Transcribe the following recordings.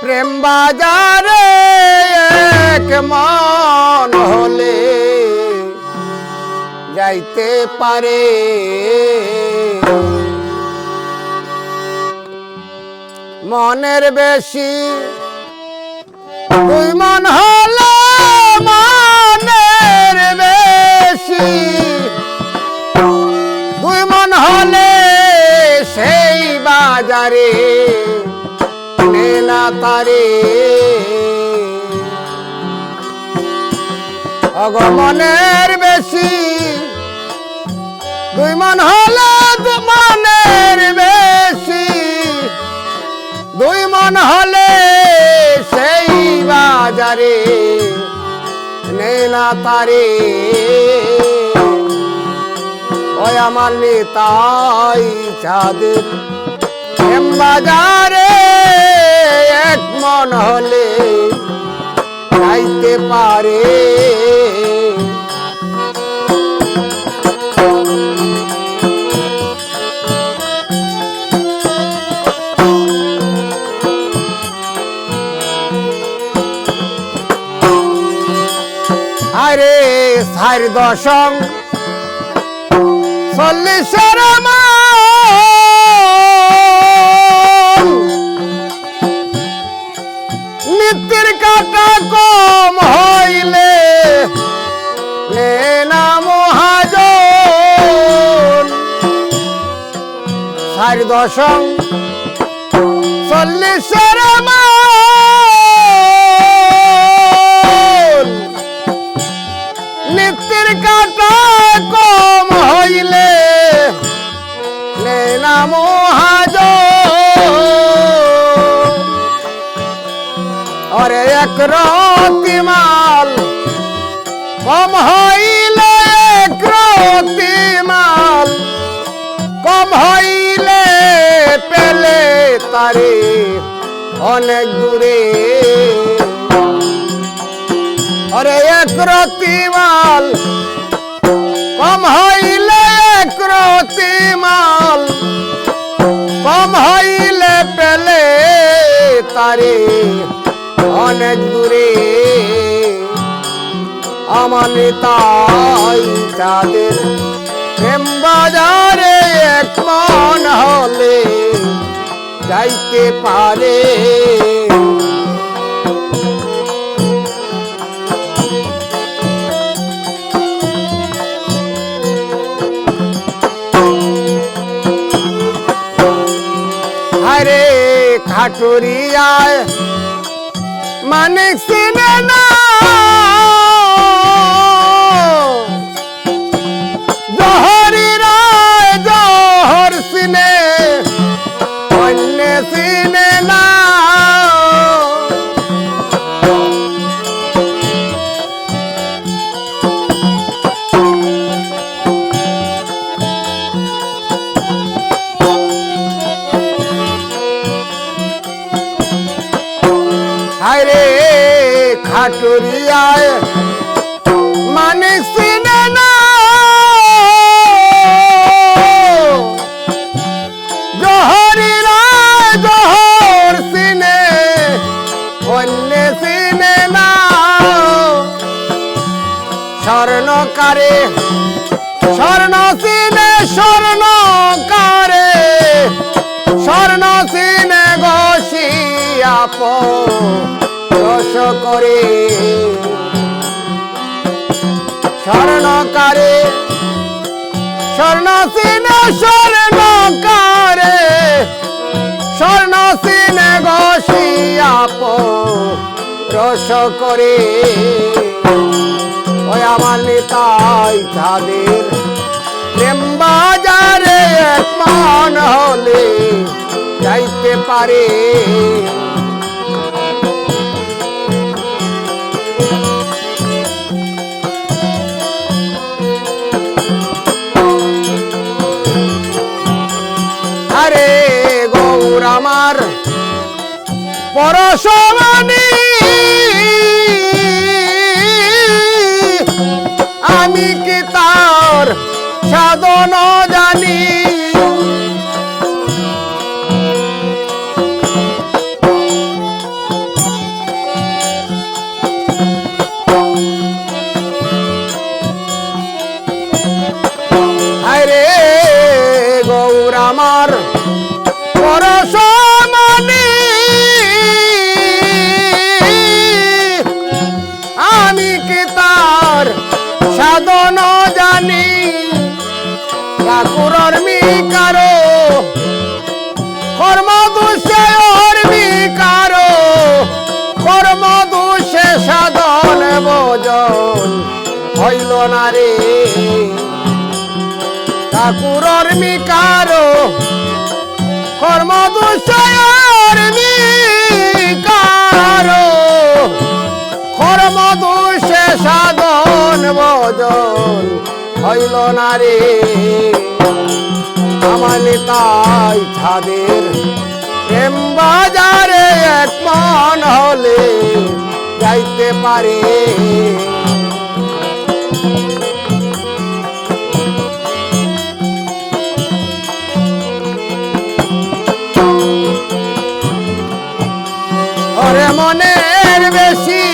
প্রেম বাজারে এক মন হলে যাইতে পারে। মনের বেশি দুই মন হলে মনের বেশি দুই মন হলে সেই বাজারে মেলা তারে। অগমনের বেশি দুই মন হলে মনের বেশি, দুই মন হলে সেই বাজারে নেনা তারে। ওই আমার নেতাই চাঁদের বাজারে এক মন হলে যাইতে পারে। আরে সার দশম চল্লিশের মান নিত্যের কাটা কম হইলে দশম চল্লিশের নিত্যের কাটা কম হইলে না মহাজ অরে এক রতি মাল। কম হইলে এক রতি মাল। কম হইলে পেলে তারে অনেক দূরে। অরে এক রতি মাল। কম হইলে এক রতি মাল। কম হইলে পেলে তারে অনেক দূরে আমার তাই তাদের প্রেম বাজারে এক মন হলে যাইতে পারে। খাটুরিয়ায় মানিক সিনে না। জহরি রায় জহর সিনে অন্য সিনে না। খাটুরিয়ায় মানে সিনে না। জহরি রায় জহর সিনে অন্য সিনে না। স্বর্ণকারে স্বর্ণ স্বর্ণকারে স্বর্ণ সিনে স্বর্ণকারে স্বর্ণ সিনে ঘষিয়াপ রস করে ওই আমার নেতাই তাদের প্রেম বাজারে এক মান হলে যাইতে পারে। পরশমানি আমি কি তার সাধন জানি? হইল না রে। ঠাকুরর মি কর্ম দুষয়র মি কর্ম দুষে সাধন বদন হইল না রে। আমার নেতাই ছাদের প্রেম বাজারে এক মন হলে যাইতে পারে। ওরে মনের বেশি,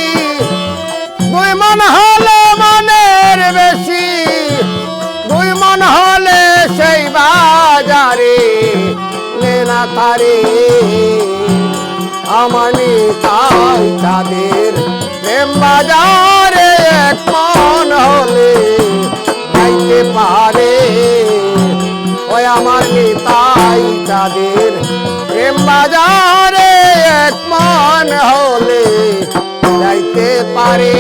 দুই মন হলে মনের বেশি, দুই মন হলে সেই বাজারে নেনা তারে। আমানি তাই তাদের প্রেম বাজারে এক মন হলে যাইতে পারে। ওই আমার নিতাই তাদের প্রেম বাজারে এক মন হলে যাইতে পারে।